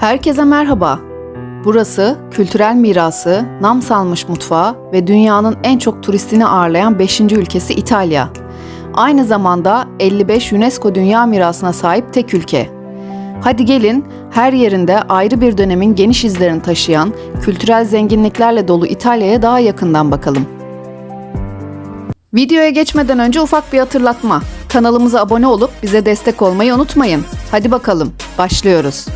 Herkese merhaba. Burası kültürel mirası, nam salmış mutfağı ve dünyanın en çok turistini ağırlayan 5. ülkesi İtalya. Aynı zamanda 55 UNESCO Dünya Mirası'na sahip tek ülke. Hadi gelin her yerinde ayrı bir dönemin geniş izlerini taşıyan, kültürel zenginliklerle dolu İtalya'ya daha yakından bakalım. Videoya geçmeden önce ufak bir hatırlatma. Kanalımıza abone olup bize destek olmayı unutmayın. Hadi bakalım, başlıyoruz.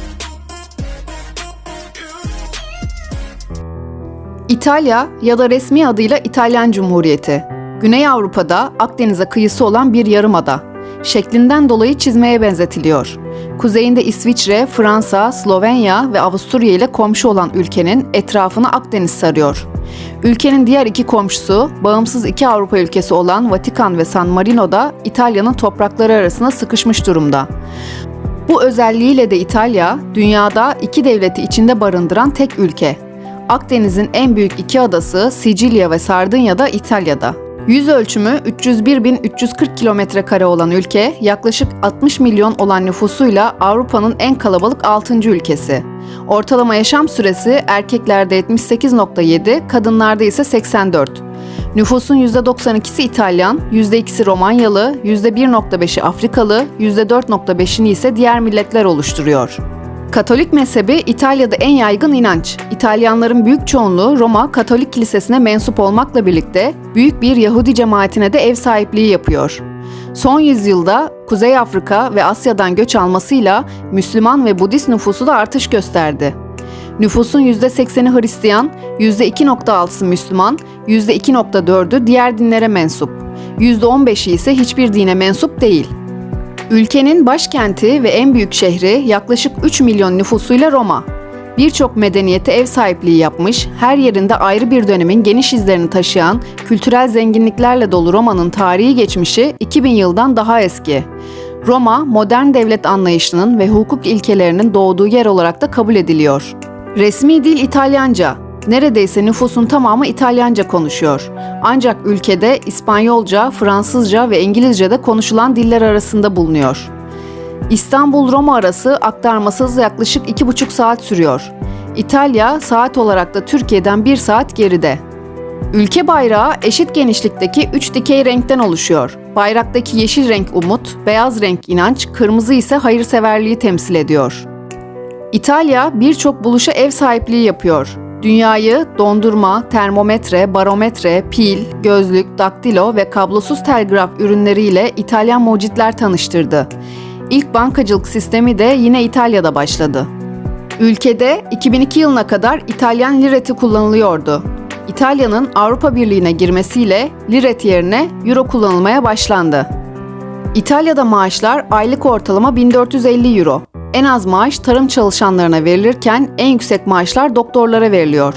İtalya ya da resmi adıyla İtalyan Cumhuriyeti. Güney Avrupa'da Akdeniz'e kıyısı olan bir yarımada. Şeklinden dolayı çizmeye benzetiliyor. Kuzeyinde İsviçre, Fransa, Slovenya ve Avusturya ile komşu olan ülkenin etrafını Akdeniz sarıyor. Ülkenin diğer iki komşusu, bağımsız iki Avrupa ülkesi olan Vatikan ve San Marino da İtalya'nın toprakları arasında sıkışmış durumda. Bu özelliğiyle de İtalya, dünyada iki devleti içinde barındıran tek ülke. Akdeniz'in en büyük iki adası Sicilya ve Sardunya da İtalya'da. Yüz ölçümü 301.340 kilometre kare olan ülke, yaklaşık 60 milyon olan nüfusuyla Avrupa'nın en kalabalık 6. ülkesi. Ortalama yaşam süresi erkeklerde 78.7, kadınlarda ise 84. Nüfusun %92'si İtalyan, %2'si Romanyalı, %1.5'i Afrikalı, %4.5'ini ise diğer milletler oluşturuyor. Katolik mezhebi İtalya'da en yaygın inanç. İtalyanların büyük çoğunluğu Roma Katolik Kilisesi'ne mensup olmakla birlikte büyük bir Yahudi cemaatine de ev sahipliği yapıyor. Son yüzyılda Kuzey Afrika ve Asya'dan göç almasıyla Müslüman ve Budist nüfusu da artış gösterdi. Nüfusun %80'i Hristiyan, %2.6'sı Müslüman, %2.4'ü diğer dinlere mensup. %15'i ise hiçbir dine mensup değil. Ülkenin başkenti ve en büyük şehri yaklaşık 3 milyon nüfusuyla Roma. Birçok medeniyete ev sahipliği yapmış, her yerinde ayrı bir dönemin geniş izlerini taşıyan, kültürel zenginliklerle dolu Roma'nın tarihi geçmişi 2000 yıldan daha eski. Roma, modern devlet anlayışının ve hukuk ilkelerinin doğduğu yer olarak da kabul ediliyor. Resmi dil İtalyanca, Neredeyse nüfusun tamamı İtalyanca konuşuyor. Ancak ülkede İspanyolca, Fransızca ve İngilizce de konuşulan diller arasında bulunuyor. İstanbul-Roma arası aktarmasız yaklaşık 2,5 saat sürüyor. İtalya saat olarak da Türkiye'den 1 saat geride. Ülke bayrağı eşit genişlikteki 3 dikey renkten oluşuyor. Bayraktaki yeşil renk umut, beyaz renk inanç, kırmızı ise hayırseverliği temsil ediyor. İtalya birçok buluşa ev sahipliği yapıyor. Dünyayı dondurma, termometre, barometre, pil, gözlük, daktilo ve kablosuz telgraf ürünleriyle İtalyan mucitler tanıştırdı. İlk bankacılık sistemi de yine İtalya'da başladı. Ülkede 2002 yılına kadar İtalyan lireti kullanılıyordu. İtalya'nın Avrupa Birliği'ne girmesiyle liret yerine euro kullanılmaya başlandı. İtalya'da maaşlar aylık ortalama 1450 euro. En az maaş tarım çalışanlarına verilirken en yüksek maaşlar doktorlara veriliyor.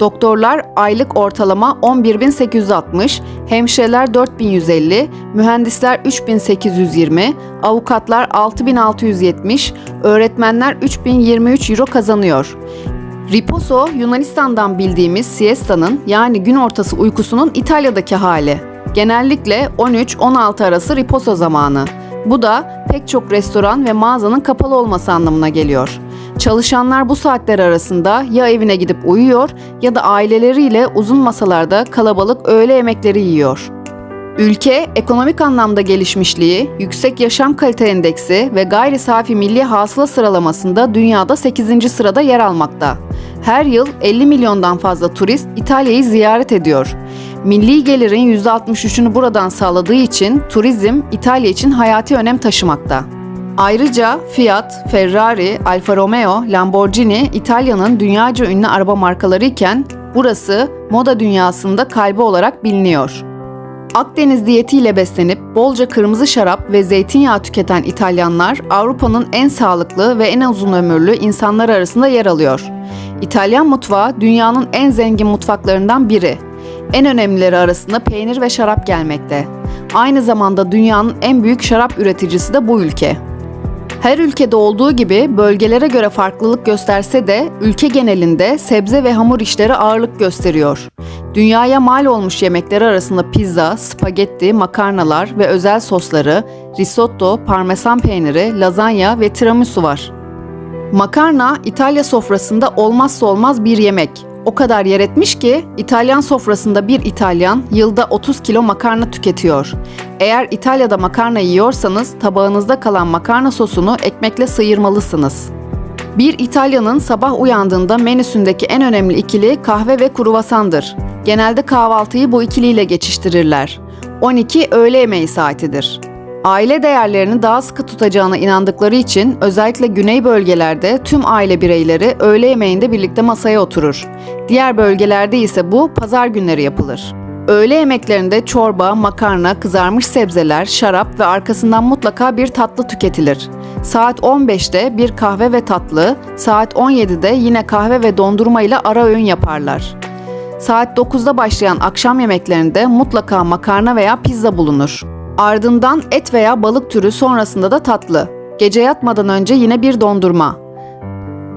Doktorlar aylık ortalama 11.860, hemşireler 4.150, mühendisler 3.820, avukatlar 6.670, öğretmenler 3.023 euro kazanıyor. Riposo, Yunanistan'dan bildiğimiz siesta'nın yani gün ortası uykusunun İtalya'daki hali. Genellikle 13-16 arası riposo zamanı. Bu da pek çok restoran ve mağazanın kapalı olması anlamına geliyor. Çalışanlar bu saatler arasında ya evine gidip uyuyor ya da aileleriyle uzun masalarda kalabalık öğle yemekleri yiyor. Ülke ekonomik anlamda gelişmişliği, yüksek yaşam kalite endeksi ve gayri safi milli hasıla sıralamasında dünyada 8. sırada yer almakta. Her yıl 50 milyondan fazla turist İtalya'yı ziyaret ediyor. Milli gelirin %63'ünü buradan sağladığı için turizm İtalya için hayati önem taşımakta. Ayrıca Fiat, Ferrari, Alfa Romeo, Lamborghini İtalya'nın dünyaca ünlü araba markaları iken burası moda dünyasında kalbi olarak biliniyor. Akdeniz diyetiyle beslenip bolca kırmızı şarap ve zeytinyağı tüketen İtalyanlar Avrupa'nın en sağlıklı ve en uzun ömürlü insanlar arasında yer alıyor. İtalyan mutfağı dünyanın en zengin mutfaklarından biri. En önemlileri arasında peynir ve şarap gelmekte. Aynı zamanda dünyanın en büyük şarap üreticisi de bu ülke. Her ülkede olduğu gibi bölgelere göre farklılık gösterse de ülke genelinde sebze ve hamur işleri ağırlık gösteriyor. Dünyaya mal olmuş yemekler arasında pizza, spagetti, makarnalar ve özel sosları, risotto, parmesan peyniri, lazanya ve tiramisu var. Makarna İtalya sofrasında olmazsa olmaz bir yemek. O kadar yer etmiş ki İtalyan sofrasında bir İtalyan yılda 30 kilo makarna tüketiyor. Eğer İtalya'da makarna yiyorsanız tabağınızda kalan makarna sosunu ekmekle sıyırmalısınız. Bir İtalyanın sabah uyandığında menüsündeki en önemli ikili kahve ve kruvasandır. Genelde kahvaltıyı bu ikiliyle geçiştirirler. 12 öğle yemeği saatidir. Aile değerlerini daha sıkı tutacağına inandıkları için özellikle güney bölgelerde tüm aile bireyleri öğle yemeğinde birlikte masaya oturur. Diğer bölgelerde ise bu pazar günleri yapılır. Öğle yemeklerinde çorba, makarna, kızarmış sebzeler, şarap ve arkasından mutlaka bir tatlı tüketilir. Saat 15'te bir kahve ve tatlı, saat 17'de yine kahve ve dondurma ile ara öğün yaparlar. Saat 9'da başlayan akşam yemeklerinde mutlaka makarna veya pizza bulunur. Ardından et veya balık türü sonrasında da tatlı. Gece yatmadan önce yine bir dondurma.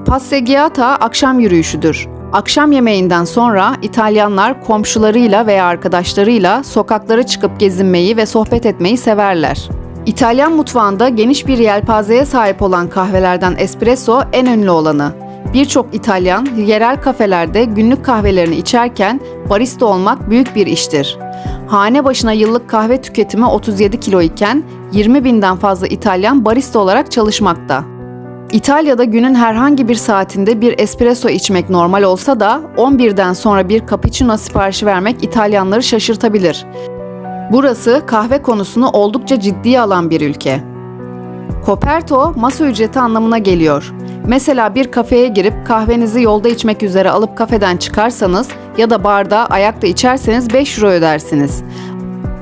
Passeggiata akşam yürüyüşüdür. Akşam yemeğinden sonra İtalyanlar komşularıyla veya arkadaşlarıyla sokaklara çıkıp gezinmeyi ve sohbet etmeyi severler. İtalyan mutfağında geniş bir yelpazeye sahip olan kahvelerden espresso en ünlü olanı. Birçok İtalyan yerel kafelerde günlük kahvelerini içerken barista olmak büyük bir iştir. Hane başına yıllık kahve tüketimi 37 kilo iken 20 binden fazla İtalyan barista olarak çalışmakta. İtalya'da günün herhangi bir saatinde bir espresso içmek normal olsa da 11'den sonra bir cappuccino siparişi vermek İtalyanları şaşırtabilir. Burası kahve konusunu oldukça ciddiye alan bir ülke. Koperto masa ücreti anlamına geliyor. Mesela bir kafeye girip kahvenizi yolda içmek üzere alıp kafeden çıkarsanız ya da barda ayakta içerseniz 5 euro ödersiniz.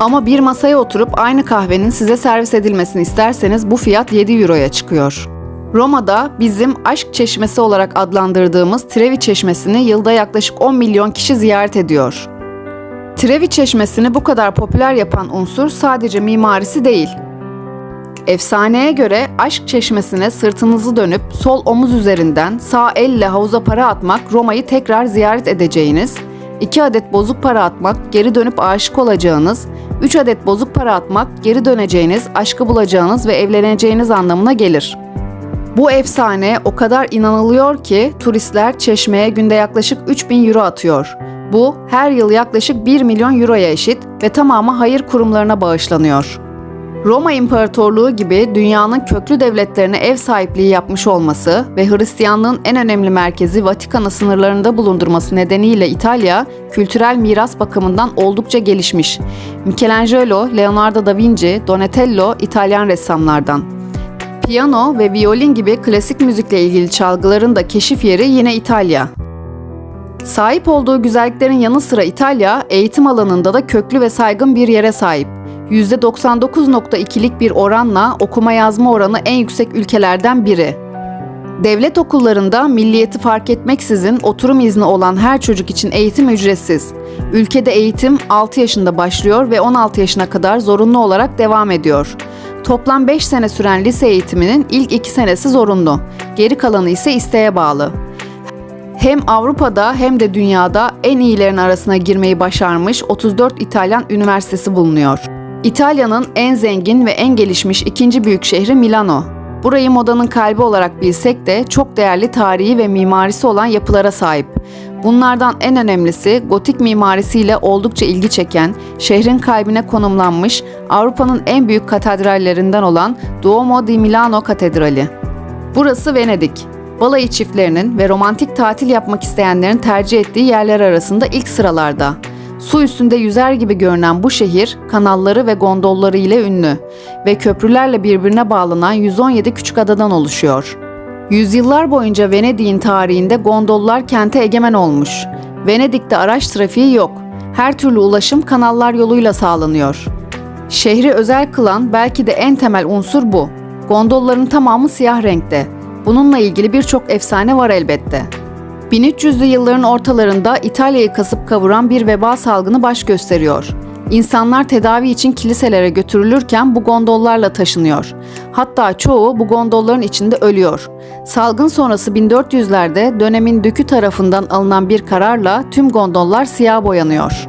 Ama bir masaya oturup aynı kahvenin size servis edilmesini isterseniz bu fiyat 7 euroya çıkıyor. Roma'da bizim aşk çeşmesi olarak adlandırdığımız Trevi Çeşmesi'ni yılda yaklaşık 10 milyon kişi ziyaret ediyor. Trevi Çeşmesi'ni bu kadar popüler yapan unsur sadece mimarisi değil. Efsaneye göre aşk çeşmesine sırtınızı dönüp sol omuz üzerinden sağ elle havuza para atmak Roma'yı tekrar ziyaret edeceğiniz, 2 adet bozuk para atmak geri dönüp aşık olacağınız, 3 adet bozuk para atmak geri döneceğiniz, aşkı bulacağınız ve evleneceğiniz anlamına gelir. Bu efsane o kadar inanılıyor ki turistler çeşmeye günde yaklaşık 3000 euro atıyor. Bu her yıl yaklaşık 1 milyon euroya eşit ve tamamı hayır kurumlarına bağışlanıyor. Roma İmparatorluğu gibi dünyanın köklü devletlerine ev sahipliği yapmış olması ve Hristiyanlığın en önemli merkezi Vatikan'ı sınırlarında bulundurması nedeniyle İtalya, kültürel miras bakımından oldukça gelişmiş. Michelangelo, Leonardo da Vinci, Donatello İtalyan ressamlardan. Piyano ve violin gibi klasik müzikle ilgili çalgıların da keşif yeri yine İtalya. Sahip olduğu güzelliklerin yanı sıra İtalya, eğitim alanında da köklü ve saygın bir yere sahip. %99.2'lik bir oranla okuma yazma oranı en yüksek ülkelerden biri. Devlet okullarında milliyeti fark etmeksizin oturum izni olan her çocuk için eğitim ücretsiz. Ülkede eğitim 6 yaşında başlıyor ve 16 yaşına kadar zorunlu olarak devam ediyor. Toplam 5 sene süren lise eğitiminin ilk 2 senesi zorunlu. Geri kalanı ise isteğe bağlı. Hem Avrupa'da hem de dünyada en iyilerin arasına girmeyi başarmış 34 İtalyan üniversitesi bulunuyor. İtalya'nın en zengin ve en gelişmiş ikinci büyük şehri Milano. Burayı modanın kalbi olarak bilsek de çok değerli tarihi ve mimarisi olan yapılara sahip. Bunlardan en önemlisi gotik mimarisiyle oldukça ilgi çeken, şehrin kalbine konumlanmış Avrupa'nın en büyük katedrallerinden olan Duomo di Milano Katedrali. Burası Venedik. Balayı çiftlerinin ve romantik tatil yapmak isteyenlerin tercih ettiği yerler arasında ilk sıralarda. Su üstünde yüzer gibi görünen bu şehir kanalları ve gondolları ile ünlü ve köprülerle birbirine bağlanan 117 küçük adadan oluşuyor. Yüzyıllar boyunca Venedik'in tarihinde gondollar kente egemen olmuş. Venedik'te araç trafiği yok. Her türlü ulaşım kanallar yoluyla sağlanıyor. Şehri özel kılan belki de en temel unsur bu. Gondolların tamamı siyah renkte. Bununla ilgili birçok efsane var elbette. 1300'lü yılların ortalarında İtalya'yı kasıp kavuran bir veba salgını baş gösteriyor. İnsanlar tedavi için kiliselere götürülürken bu gondollarla taşınıyor. Hatta çoğu bu gondolların içinde ölüyor. Salgın sonrası 1400'lerde dönemin dükü tarafından alınan bir kararla tüm gondollar siyah boyanıyor.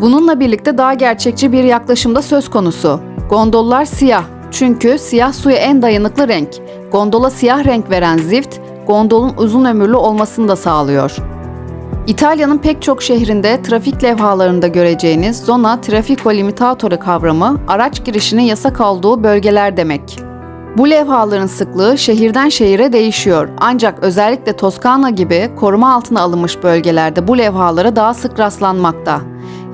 Bununla birlikte daha gerçekçi bir yaklaşımda söz konusu. Gondollar siyah, Çünkü siyah suya en dayanıklı renk. Gondola siyah renk veren zift, gondolun uzun ömürlü olmasını da sağlıyor. İtalya'nın pek çok şehrinde trafik levhalarında göreceğiniz zona traffico limitatore kavramı araç girişinin yasak olduğu bölgeler demek. Bu levhaların sıklığı şehirden şehire değişiyor ancak özellikle Toskana gibi koruma altına alınmış bölgelerde bu levhalara daha sık rastlanmakta.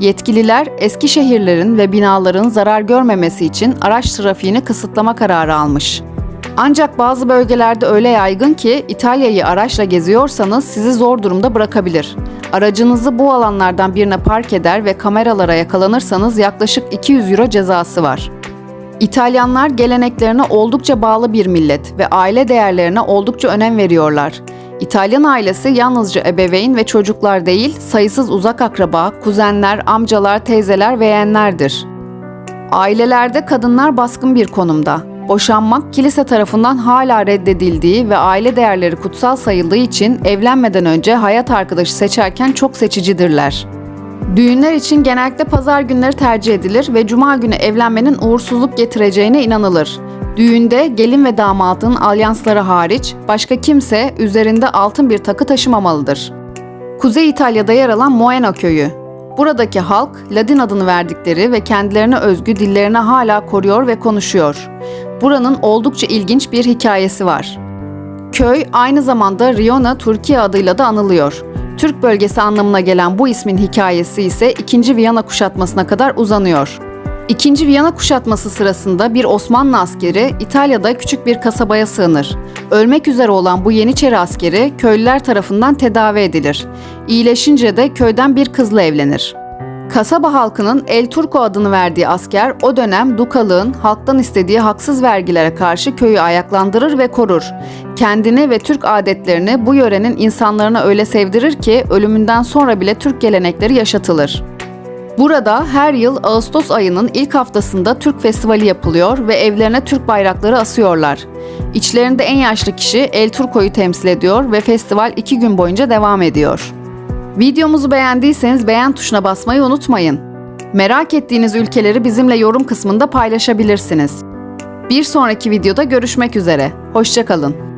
Yetkililer eski şehirlerin ve binaların zarar görmemesi için araç trafiğini kısıtlama kararı almış. Ancak bazı bölgelerde öyle yaygın ki İtalya'yı araçla geziyorsanız sizi zor durumda bırakabilir. Aracınızı bu alanlardan birine park eder ve kameralara yakalanırsanız yaklaşık 200 euro cezası var. İtalyanlar geleneklerine oldukça bağlı bir millet ve aile değerlerine oldukça önem veriyorlar. İtalyan ailesi yalnızca ebeveyn ve çocuklar değil, sayısız uzak akraba, kuzenler, amcalar, teyzeler ve yeğenlerdir. Ailelerde kadınlar baskın bir konumda. Boşanmak kilise tarafından hala reddedildiği ve aile değerleri kutsal sayıldığı için evlenmeden önce hayat arkadaşı seçerken çok seçicidirler. Düğünler için genellikle pazar günleri tercih edilir ve cuma günü evlenmenin uğursuzluk getireceğine inanılır. Düğünde gelin ve damadın alyansları hariç başka kimse üzerinde altın bir takı taşımamalıdır. Kuzey İtalya'da yer alan Moena köyü. Buradaki halk Ladin adını verdikleri ve kendilerine özgü dillerini hala koruyor ve konuşuyor. Buranın oldukça ilginç bir hikayesi var. Köy aynı zamanda Riona Türkiye adıyla da anılıyor. Türk bölgesi anlamına gelen bu ismin hikayesi ise 2. Viyana kuşatmasına kadar uzanıyor. İkinci Viyana kuşatması sırasında bir Osmanlı askeri İtalya'da küçük bir kasabaya sığınır. Ölmek üzere olan bu Yeniçeri askeri köylüler tarafından tedavi edilir. İyileşince de köyden bir kızla evlenir. Kasaba halkının El Turco adını verdiği asker o dönem Dukalığın halktan istediği haksız vergilere karşı köyü ayaklandırır ve korur. Kendini ve Türk adetlerini bu yörenin insanlarına öyle sevdirir ki ölümünden sonra bile Türk gelenekleri yaşatılır. Burada her yıl Ağustos ayının ilk haftasında Türk Festivali yapılıyor ve evlerine Türk bayrakları asıyorlar. İçlerinde en yaşlı kişi El Turco'yu temsil ediyor ve festival iki gün boyunca devam ediyor. Videomuzu beğendiyseniz beğen tuşuna basmayı unutmayın. Merak ettiğiniz ülkeleri bizimle yorum kısmında paylaşabilirsiniz. Bir sonraki videoda görüşmek üzere. Hoşçakalın.